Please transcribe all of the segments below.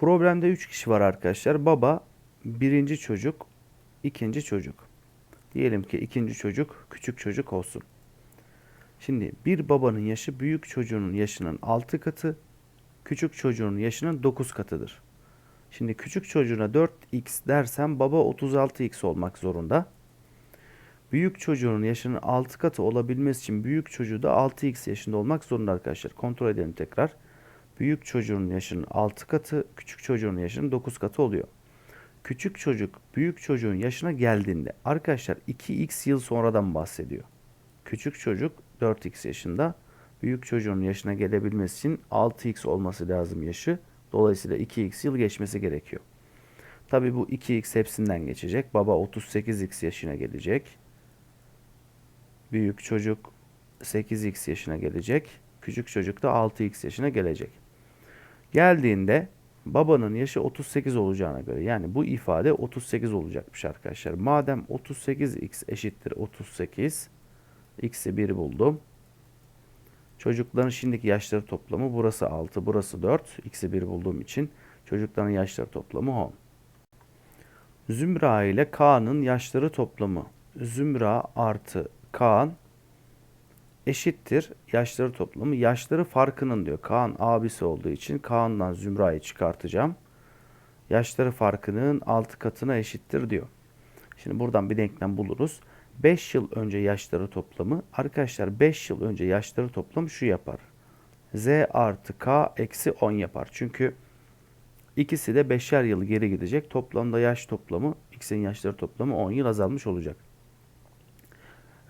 Problemde 3 kişi var arkadaşlar. Baba, birinci çocuk, ikinci çocuk. Diyelim ki ikinci çocuk küçük çocuk olsun. Şimdi bir babanın yaşı büyük çocuğunun yaşının 6 katı, küçük çocuğun yaşının 9 katıdır. Şimdi küçük çocuğuna 4x dersem baba 36x olmak zorunda. Büyük çocuğun yaşının 6 katı olabilmesi için büyük çocuğu da 6x yaşında olmak zorunda arkadaşlar. Kontrol edelim tekrar. Büyük çocuğun yaşının 6 katı, küçük çocuğun yaşının 9 katı oluyor. Küçük çocuk büyük çocuğun yaşına geldiğinde arkadaşlar 2x yıl sonradan bahsediyor. Küçük çocuk 4x yaşında, büyük çocuğun yaşına gelebilmesi için 6x olması lazım yaşı. Dolayısıyla 2x yıl geçmesi gerekiyor. Tabi bu 2x hepsinden geçecek. Baba 38x yaşına gelecek. Büyük çocuk 8x yaşına gelecek. Küçük çocuk da 6x yaşına gelecek. Geldiğinde babanın yaşı 38 olacağına göre yani bu ifade 38 olacakmış arkadaşlar. Madem 38x eşittir 38 x'i 1 buldum. Çocukların şimdiki yaşları toplamı burası 6 burası 4 x'i 1 bulduğum için çocukların yaşları toplamı 10. Zümra ile Kaan'ın yaşları toplamı Zümra artı Kaan eşittir yaşları toplamı. Yaşları farkının diyor. Kaan abisi olduğu için Kaan'dan Zümra'yı çıkartacağım. Yaşları farkının 6 katına eşittir diyor. Şimdi buradan bir denklem buluruz. 5 yıl önce yaşları toplamı. Arkadaşlar 5 yıl önce yaşları toplamı şu yapar. Z artı K eksi 10 yapar. Çünkü ikisi de 5'er yıl geri gidecek. Toplamda yaş toplamı, X'in yaşları toplamı 10 yıl azalmış olacak.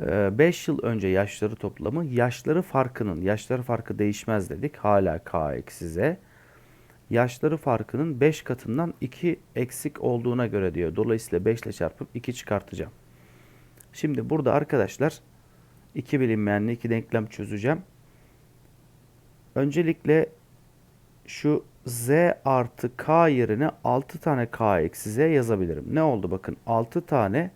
5 yıl önce yaşları toplamı yaşları farkının yaşları farkı değişmez dedik. Hala k eksi z. Yaşları farkının 5 katından 2 eksik olduğuna göre diyor. Dolayısıyla 5 ile çarpıp 2 çıkartacağım. Şimdi burada arkadaşlar iki bilinmeyenli iki denklem çözeceğim. Öncelikle şu z artı k yerine 6 tane k eksi z yazabilirim. Ne oldu bakın 6 tane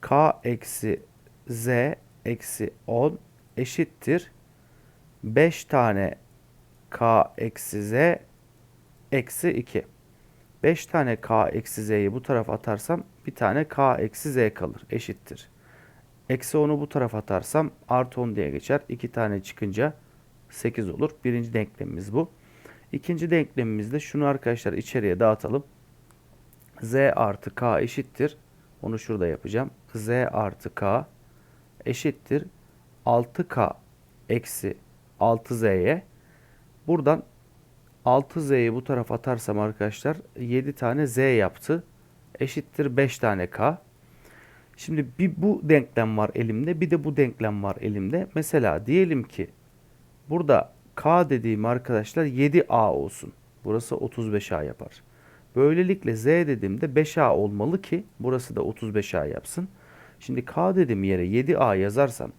k eksi z eksi 10 eşittir 5 tane k eksi z eksi 2. 5 tane k eksi z'yi bu tarafa atarsam bir tane k eksi z kalır eşittir. Eksi 10'u bu tarafa atarsam artı 10 diye geçer. 2 tane çıkınca 8 olur. Birinci denklemimiz bu. İkinci denklemimizde şunu arkadaşlar içeriye dağıtalım. z artı k eşittir. Onu şurada yapacağım. z artı k eşittir 6K eksi 6Z'ye. Buradan 6Z'yi bu tarafa atarsam arkadaşlar 7 tane Z yaptı. Eşittir 5 tane K. Şimdi bir bu denklem var elimde bir de bu denklem var elimde. Mesela diyelim ki burada K dediğim arkadaşlar 7A olsun. Burası 35A yapar. Böylelikle Z dediğimde 5A olmalı ki burası da 35A yapsın. Şimdi K dedim yere 7A yazarsam,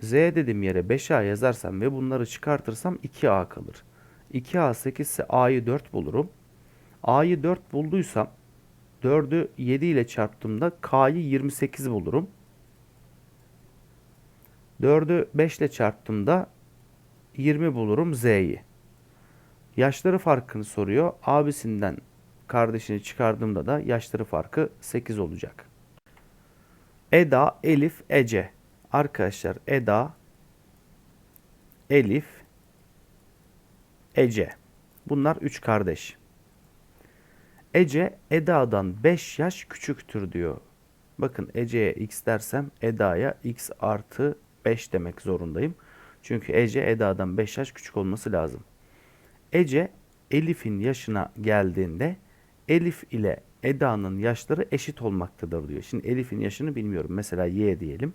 Z dedim yere 5A yazarsam ve bunları çıkartırsam 2A kalır. 2A 8 ise A'yı 4 bulurum. A'yı 4 bulduysam 4'ü 7 ile çarptığımda K'yı 28 bulurum. 4'ü 5 ile çarptığımda 20 bulurum Z'yi. Yaşları farkını soruyor. Abisinden kardeşini çıkardığımda da yaşları farkı 8 olacak. Eda, Elif, Ece. Arkadaşlar Eda, Elif, Ece. Bunlar üç kardeş. Ece Eda'dan 5 yaş küçüktür diyor. Bakın Ece'ye x dersem Eda'ya x artı 5 demek zorundayım. Çünkü Ece Eda'dan 5 yaş küçük olması lazım. Ece Elif'in yaşına geldiğinde Elif ile Eda'nın yaşları eşit olmaktadır diyor. Şimdi Elif'in yaşını bilmiyorum. Mesela Y diyelim.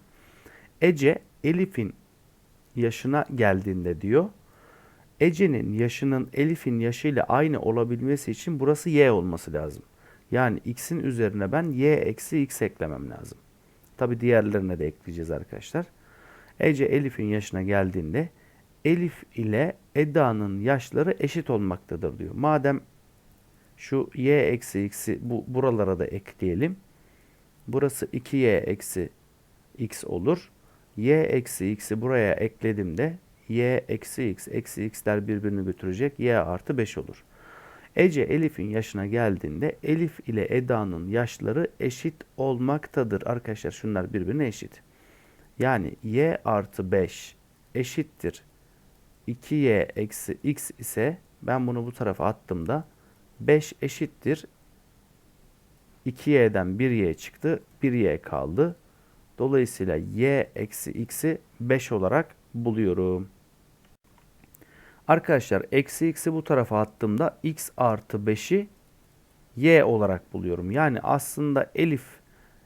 Ece Elif'in yaşına geldiğinde diyor. Ece'nin yaşının Elif'in yaşıyla aynı olabilmesi için burası Y olması lazım. Yani x'in üzerine ben y eksi x eklemem lazım. Tabi diğerlerine de ekleyeceğiz arkadaşlar. Ece Elif'in yaşına geldiğinde Elif ile Eda'nın yaşları eşit olmaktadır diyor. Madem şu y eksi x'i bu, buralara da ekleyelim. Burası 2y eksi x olur. y eksi x'i buraya ekledim de y eksi x eksi x'ler birbirini götürecek. y artı 5 olur. Ece Elif'in yaşına geldiğinde Elif ile Eda'nın yaşları eşit olmaktadır. Arkadaşlar şunlar birbirine eşit. Yani y artı 5 eşittir 2y eksi x ise ben bunu bu tarafa attığımda 5 eşittir 2y'den 1y çıktı 1y kaldı. Dolayısıyla y eksi x'i 5 olarak buluyorum. Arkadaşlar eksi x'i bu tarafa attığımda x artı 5'i y olarak buluyorum. Yani aslında Elif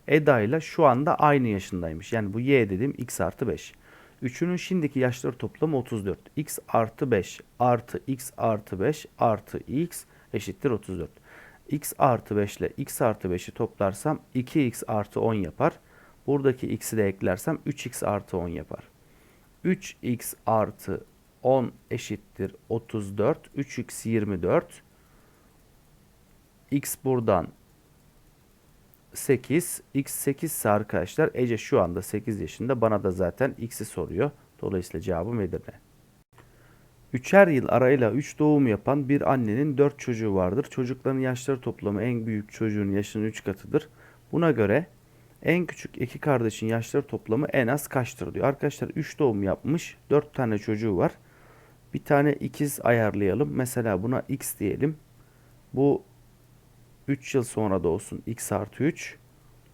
Eda ile şu anda aynı yaşındaymış. Yani bu y dediğim x artı 5. Üçünün şimdiki yaşları toplamı 34. x artı 5 artı x artı 5 artı x eşittir 34. x artı 5 ile x artı 5'i toplarsam 2x artı 10 yapar. Buradaki x'i de eklersem 3x artı 10 yapar. 3x artı 10 eşittir 34. 3x 24. x buradan 8. X 8 ise arkadaşlar Ece şu anda 8 yaşında. Bana da zaten x'i soruyor. Dolayısıyla cevabım Edirne. Üçer yıl arayla 3 doğum yapan bir annenin 4 çocuğu vardır. Çocukların yaşları toplamı en büyük çocuğun yaşının 3 katıdır. Buna göre en küçük iki kardeşin yaşları toplamı en az kaçtır diyor. Arkadaşlar 3 doğum yapmış. 4 tane çocuğu var. Bir tane ikiz ayarlayalım. Mesela buna x diyelim. Bu 3 yıl sonra da olsun x artı 3.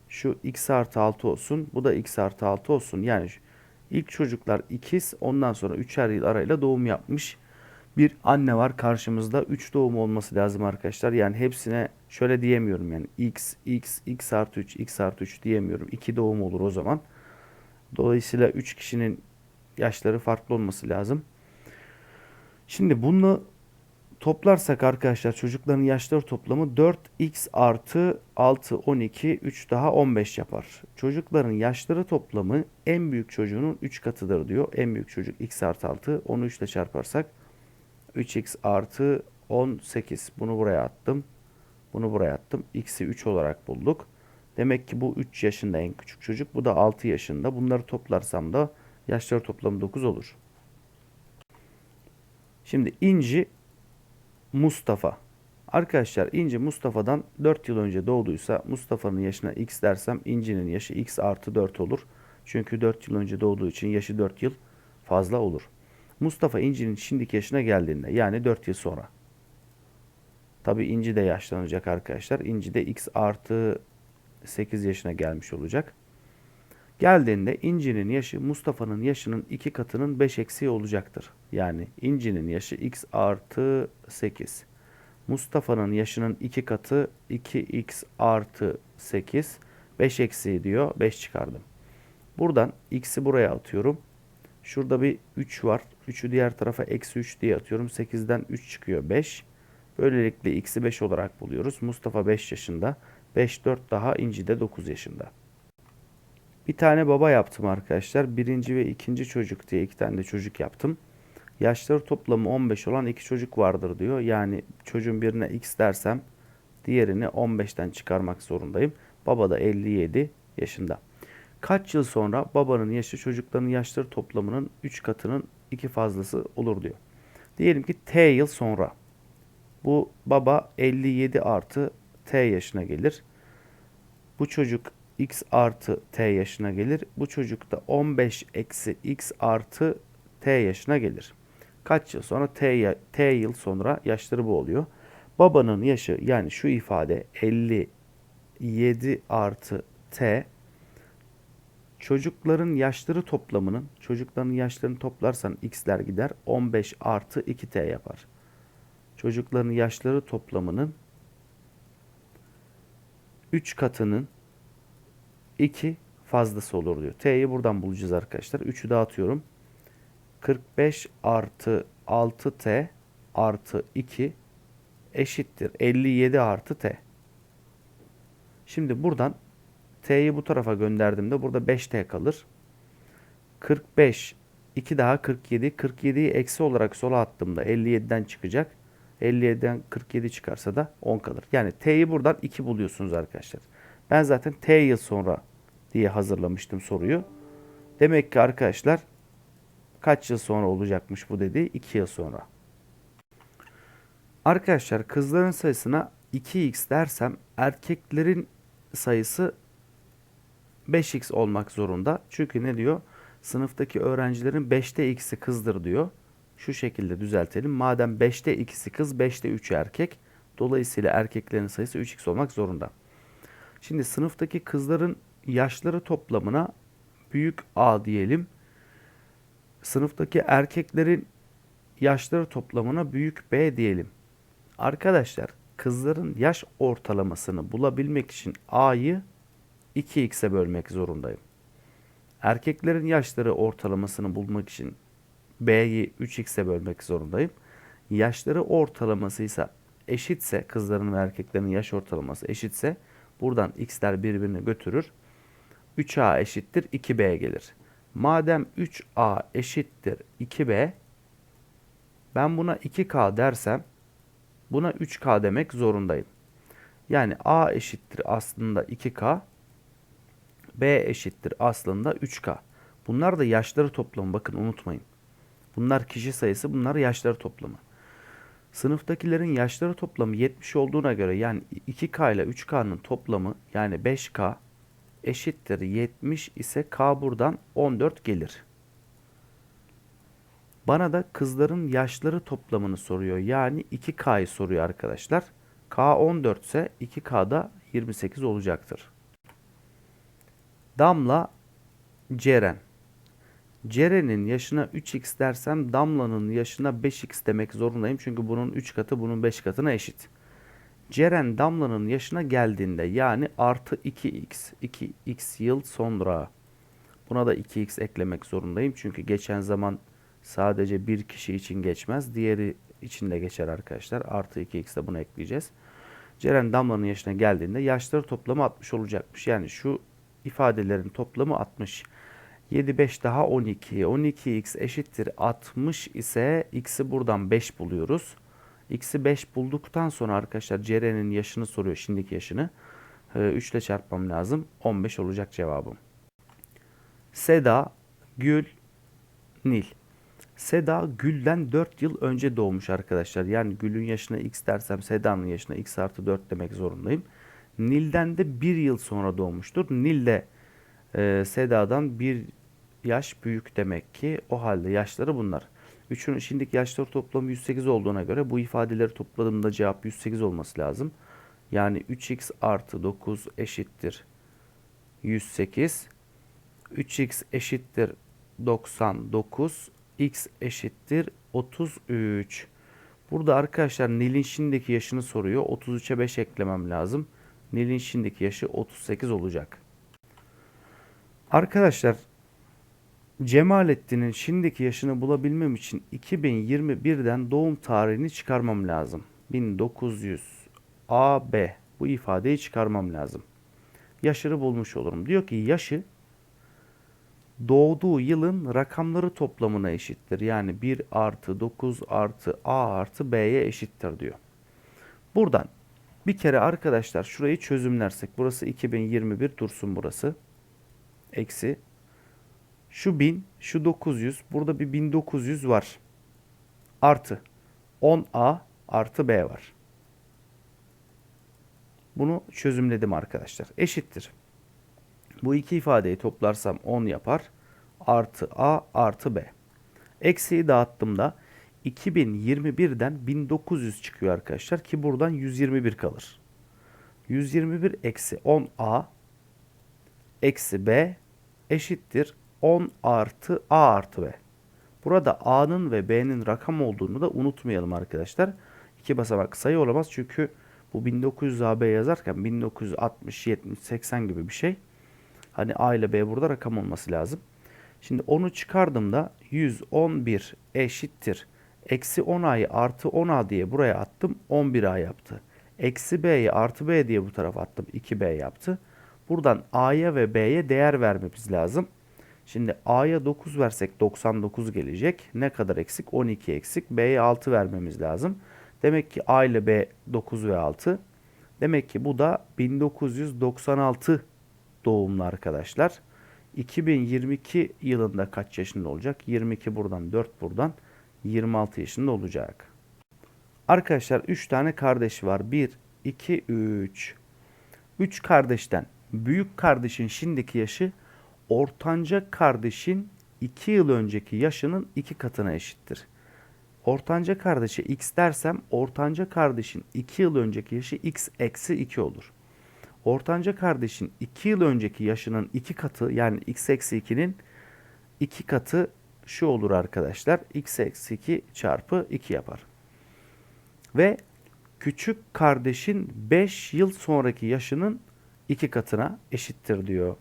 Şu x artı 6 olsun. Bu da x artı 6 olsun. Yani ilk çocuklar ikiz. Ondan sonra 3'er yıl arayla doğum yapmış. Bir anne var karşımızda. 3 doğum olması lazım arkadaşlar. Yani hepsine şöyle diyemiyorum yani x, x, x artı 3, x artı 3 diyemiyorum. 2 doğum olur o zaman. Dolayısıyla 3 kişinin yaşları farklı olması lazım. Şimdi bunu toplarsak arkadaşlar çocukların yaşları toplamı 4x artı 6 12 3 daha 15 yapar. Çocukların yaşları toplamı en büyük çocuğunun 3 katıdır diyor. En büyük çocuk x artı 6 onu 3 ile çarparsak 3x artı 18 bunu buraya attım. Bunu buraya attım. x'i 3 olarak bulduk. Demek ki bu 3 yaşında en küçük çocuk. Bu da 6 yaşında. Bunları toplarsam da yaşları toplamı 9 olur. Şimdi İnci Mustafa. Arkadaşlar İnci Mustafa'dan 4 yıl önce doğduysa Mustafa'nın yaşına x dersem İnci'nin yaşı x artı 4 olur. Çünkü 4 yıl önce doğduğu için yaşı 4 yıl fazla olur. Mustafa İnci'nin şimdiki yaşına geldiğinde yani 4 yıl sonra. Tabi İnci de yaşlanacak arkadaşlar. İnci de x artı 8 yaşına gelmiş olacak. Geldiğinde İnci'nin yaşı Mustafa'nın yaşının iki katının 5 eksiği olacaktır. Yani İnci'nin yaşı x artı 8. Mustafa'nın yaşının iki katı 2x artı 8. 5 eksiği diyor. 5 çıkardım. Buradan x'i buraya atıyorum. Şurada bir 3 var. 3'ü diğer tarafa eksi 3 diye atıyorum. 8'den 3 çıkıyor 5. Böylelikle x'i 5 olarak buluyoruz. Mustafa 5 yaşında. 5 4 daha İnci de 9 yaşında. Bir tane baba yaptım arkadaşlar. Birinci ve ikinci çocuk diye iki tane de çocuk yaptım. Yaşları toplamı 15 olan iki çocuk vardır diyor. Yani çocuğun birine x dersem diğerini 15'ten çıkarmak zorundayım. Baba da 57 yaşında. Kaç yıl sonra babanın yaşı çocukların yaşları toplamının 3 katının 2 fazlası olur diyor. Diyelim ki t yıl sonra. Bu baba 57 artı t yaşına gelir. Bu çocuk x artı t yaşına gelir. Bu çocuk da 15 eksi x artı t yaşına gelir. Kaç yıl sonra t, t yıl sonra yaşları bu oluyor. Babanın yaşı yani şu ifade 57 artı t çocukların yaşları toplamının çocukların yaşlarını toplarsan x'ler gider 15 artı 2t yapar. Çocukların yaşları toplamının 3 katının 2 fazlası olur diyor. T'yi buradan bulacağız arkadaşlar. 3'ü dağıtıyorum. 45 artı 6T artı 2 eşittir. 57 artı T. Şimdi buradan T'yi bu tarafa gönderdiğimde burada 5T kalır. 45 2 daha 47. 47'yi eksi olarak sola attığımda 57'den çıkacak. 57'den 47 çıkarsa da 10 kalır. Yani T'yi buradan 2 buluyorsunuz arkadaşlar. Ben zaten T yıl sonra diye hazırlamıştım soruyu. Demek ki arkadaşlar kaç yıl sonra olacakmış bu dediği? 2 yıl sonra. Arkadaşlar kızların sayısına 2x dersem erkeklerin sayısı 5x olmak zorunda. Çünkü ne diyor? Sınıftaki öğrencilerin 5'te x'i kızdır diyor. Şu şekilde düzeltelim. Madem 5'te 2'si kız, 5'te 3'ü erkek. Dolayısıyla erkeklerin sayısı 3x olmak zorunda. Şimdi sınıftaki kızların yaşları toplamına büyük A diyelim. Sınıftaki erkeklerin yaşları toplamına büyük B diyelim. Arkadaşlar kızların yaş ortalamasını bulabilmek için A'yı 2x'e bölmek zorundayım. Erkeklerin yaşları ortalamasını bulmak için B'yi 3x'e bölmek zorundayım. Yaşları ortalaması ise eşitse kızların ve erkeklerin yaş ortalaması eşitse buradan x'ler birbirini götürür. 3a eşittir 2b gelir. Madem 3a eşittir 2b ben buna 2k dersem buna 3k demek zorundayım. Yani a eşittir aslında 2k b eşittir aslında 3k. Bunlar da yaşları toplamı bakın unutmayın. Bunlar kişi sayısı bunlar yaşları toplamı. Sınıftakilerin yaşları toplamı 70 olduğuna göre yani 2K ile 3K'nın toplamı yani 5K eşittir 70 ise K buradan 14 gelir. Bana da kızların yaşları toplamını soruyor. Yani 2K'yı soruyor arkadaşlar. K 14 ise 2K da 28 olacaktır. Damla Ceren Ceren'in yaşına 3x dersem Damla'nın yaşına 5x demek zorundayım. Çünkü bunun 3 katı bunun 5 katına eşit. Ceren Damla'nın yaşına geldiğinde yani artı 2x. 2x yıl sonra. Buna da 2x eklemek zorundayım. Çünkü geçen zaman sadece bir kişi için geçmez. Diğeri için de geçer arkadaşlar. Artı 2x de bunu ekleyeceğiz. Ceren Damla'nın yaşına geldiğinde yaşları toplamı 60 olacakmış. Yani şu ifadelerin toplamı 60. 7 5 daha 12. 12x eşittir 60 ise x'i buradan 5 buluyoruz. x'i 5 bulduktan sonra arkadaşlar Ceren'in yaşını soruyor şimdiki yaşını. 3 ile çarpmam lazım. 15 olacak cevabım. Seda, Gül, Nil. Seda Gül'den 4 yıl önce doğmuş arkadaşlar. Yani Gül'ün yaşına x dersem Seda'nın yaşına x artı 4 demek zorundayım. Nil'den de 1 yıl sonra doğmuştur. Nil de e, Seda'dan 1 yaş büyük demek ki. O halde yaşları bunlar. Üçün şimdiki yaşları toplamı 108 olduğuna göre bu ifadeleri topladığımda cevap 108 olması lazım. Yani 3x artı 9 eşittir 108. 3x eşittir 99. x eşittir 33. Burada arkadaşlar Nil'in şimdiki yaşını soruyor. 33'e 5 eklemem lazım. Nil'in şimdiki yaşı 38 olacak. Arkadaşlar Cemalettin'in şimdiki yaşını bulabilmem için 2021'den doğum tarihini çıkarmam lazım. 1900 AB bu ifadeyi çıkarmam lazım. Yaşını bulmuş olurum. Diyor ki yaşı doğduğu yılın rakamları toplamına eşittir. Yani 1 artı 9 artı A artı B'ye eşittir diyor. Buradan bir kere arkadaşlar şurayı çözümlersek burası 2021 dursun burası. Eksi şu 1000, şu 900. Burada bir 1900 var. Artı 10A artı B var. Bunu çözümledim arkadaşlar. Eşittir. Bu iki ifadeyi toplarsam 10 yapar. Artı A artı B. Eksiyi dağıttığımda 2021'den 1900 çıkıyor arkadaşlar ki buradan 121 kalır. 121 eksi 10A eksi B eşittir 10 artı A artı B. Burada A'nın ve B'nin rakam olduğunu da unutmayalım arkadaşlar. İki basamak sayı olamaz çünkü bu 1900 AB yazarken 1960, 70, 80 gibi bir şey. Hani A ile B burada rakam olması lazım. Şimdi onu çıkardığımda 111 eşittir. Eksi 10A'yı artı 10A diye buraya attım 11A yaptı. Eksi B'yi artı B diye bu tarafa attım 2B yaptı. Buradan A'ya ve B'ye değer vermemiz lazım. Şimdi A'ya 9 versek 99 gelecek. Ne kadar eksik? 12 eksik. B'ye 6 vermemiz lazım. Demek ki A ile B 9 ve 6. Demek ki bu da 1996 doğumlu arkadaşlar. 2022 yılında kaç yaşında olacak? 22 buradan 4 buradan 26 yaşında olacak. Arkadaşlar 3 tane kardeş var. 1, 2, 3. 3 kardeşten büyük kardeşin şimdiki yaşı ortanca kardeşin 2 yıl önceki yaşının 2 katına eşittir. Ortanca kardeşe x dersem ortanca kardeşin 2 yıl önceki yaşı x eksi 2 olur. Ortanca kardeşin 2 yıl önceki yaşının 2 katı yani x eksi 2'nin 2 katı şu olur arkadaşlar. x eksi 2 çarpı 2 yapar. Ve küçük kardeşin 5 yıl sonraki yaşının 2 katına eşittir diyor.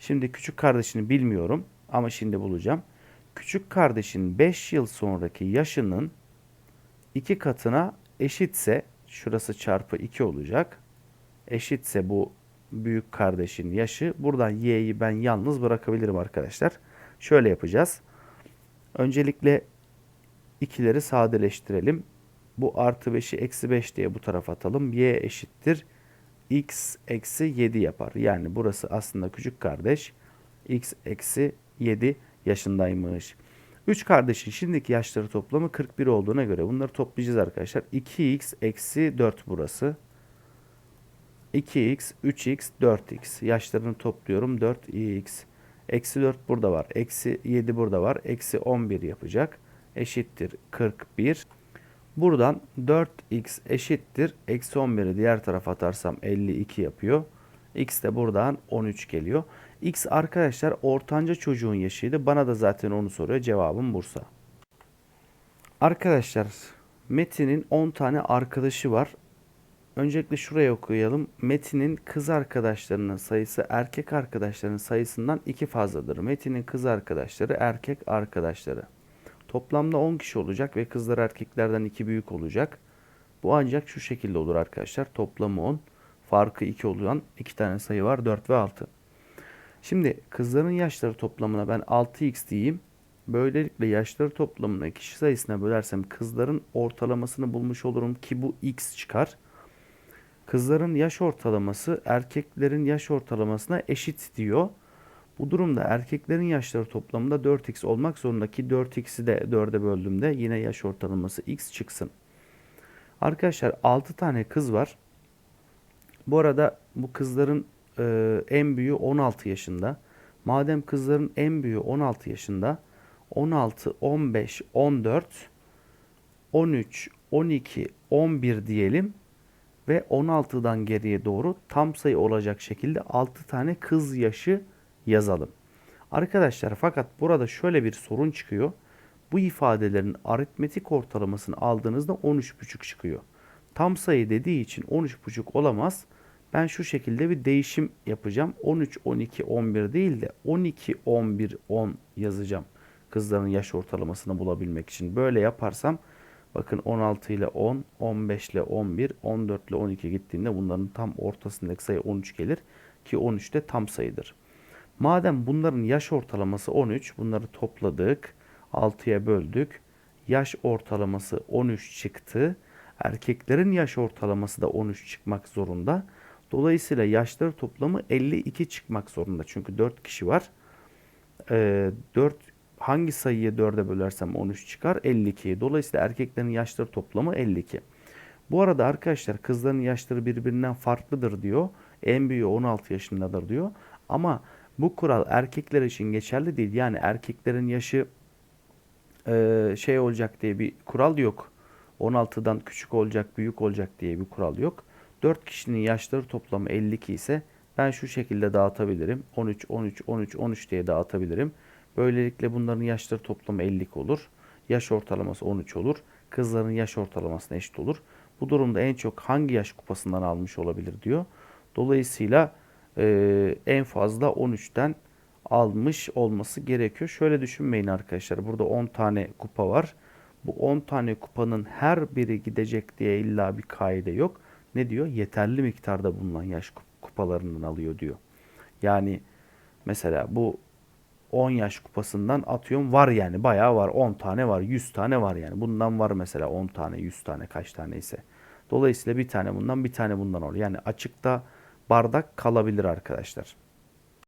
Şimdi küçük kardeşini bilmiyorum ama şimdi bulacağım. Küçük kardeşin 5 yıl sonraki yaşının 2 katına eşitse şurası çarpı 2 olacak. Eşitse bu büyük kardeşin yaşı. Buradan y'yi ben yalnız bırakabilirim arkadaşlar. Şöyle yapacağız. Öncelikle ikileri sadeleştirelim. Bu artı 5'i eksi 5 diye bu tarafa atalım. y eşittir. X eksi 7 yapar. Yani burası aslında küçük kardeş. x eksi 7 yaşındaymış. 3 kardeşin şimdiki yaşları toplamı 41 olduğuna göre bunları toplayacağız arkadaşlar. 2x eksi 4 burası. 2x, 3x, 4x. Yaşlarını topluyorum. 4x. Eksi 4 burada var. Eksi 7 burada var. Eksi 11 yapacak. Eşittir 41. Buradan 4x eşittir. Eksi 11'i diğer tarafa atarsam 52 yapıyor. X de buradan 13 geliyor. X arkadaşlar ortanca çocuğun yaşıydı. Bana da zaten onu soruyor. Cevabım Bursa. Arkadaşlar Metin'in 10 tane arkadaşı var. Öncelikle şuraya okuyalım. Metin'in kız arkadaşlarının sayısı erkek arkadaşlarının sayısından iki fazladır. Metin'in kız arkadaşları erkek arkadaşları. Toplamda 10 kişi olacak ve kızlar erkeklerden 2 büyük olacak. Bu ancak şu şekilde olur arkadaşlar. Toplamı 10. Farkı 2 olan 2 tane sayı var. 4 ve 6. Şimdi kızların yaşları toplamına ben 6x diyeyim. Böylelikle yaşları toplamına kişi sayısına bölersem kızların ortalamasını bulmuş olurum ki bu x çıkar. Kızların yaş ortalaması erkeklerin yaş ortalamasına eşit diyor. Bu durumda erkeklerin yaşları toplamında 4x olmak zorunda ki 4x'i de 4'e böldüğümde yine yaş ortalaması x çıksın. Arkadaşlar 6 tane kız var. Bu arada bu kızların e, en büyüğü 16 yaşında. Madem kızların en büyüğü 16 yaşında 16, 15, 14, 13, 12, 11 diyelim ve 16'dan geriye doğru tam sayı olacak şekilde 6 tane kız yaşı yazalım. Arkadaşlar fakat burada şöyle bir sorun çıkıyor. Bu ifadelerin aritmetik ortalamasını aldığınızda 13,5 çıkıyor. Tam sayı dediği için 13,5 olamaz. Ben şu şekilde bir değişim yapacağım. 13, 12, 11 değil de 12, 11, 10 yazacağım. Kızların yaş ortalamasını bulabilmek için. Böyle yaparsam bakın 16 ile 10, 15 ile 11, 14 ile 12 gittiğinde bunların tam ortasındaki sayı 13 gelir. Ki 13 de tam sayıdır. Madem bunların yaş ortalaması 13, bunları topladık, 6'ya böldük. Yaş ortalaması 13 çıktı. Erkeklerin yaş ortalaması da 13 çıkmak zorunda. Dolayısıyla yaşları toplamı 52 çıkmak zorunda. Çünkü 4 kişi var. Ee, 4 hangi sayıyı 4'e bölersem 13 çıkar? 52. Dolayısıyla erkeklerin yaşları toplamı 52. Bu arada arkadaşlar kızların yaşları birbirinden farklıdır diyor. En büyüğü 16 yaşındadır diyor. Ama bu kural erkekler için geçerli değil. Yani erkeklerin yaşı e, şey olacak diye bir kural yok. 16'dan küçük olacak, büyük olacak diye bir kural yok. 4 kişinin yaşları toplamı 52 ise ben şu şekilde dağıtabilirim. 13, 13, 13, 13 diye dağıtabilirim. Böylelikle bunların yaşları toplamı 52 olur. Yaş ortalaması 13 olur. Kızların yaş ortalamasına eşit olur. Bu durumda en çok hangi yaş kupasından almış olabilir diyor. Dolayısıyla e, en fazla 13'ten almış olması gerekiyor. Şöyle düşünmeyin arkadaşlar. Burada 10 tane kupa var. Bu 10 tane kupanın her biri gidecek diye illa bir kaide yok. Ne diyor? Yeterli miktarda bulunan yaş kupalarından alıyor diyor. Yani mesela bu 10 yaş kupasından atıyorum var yani bayağı var 10 tane var 100 tane var yani bundan var mesela 10 tane 100 tane kaç tane ise. Dolayısıyla bir tane bundan bir tane bundan oluyor. Yani açıkta bardak kalabilir arkadaşlar.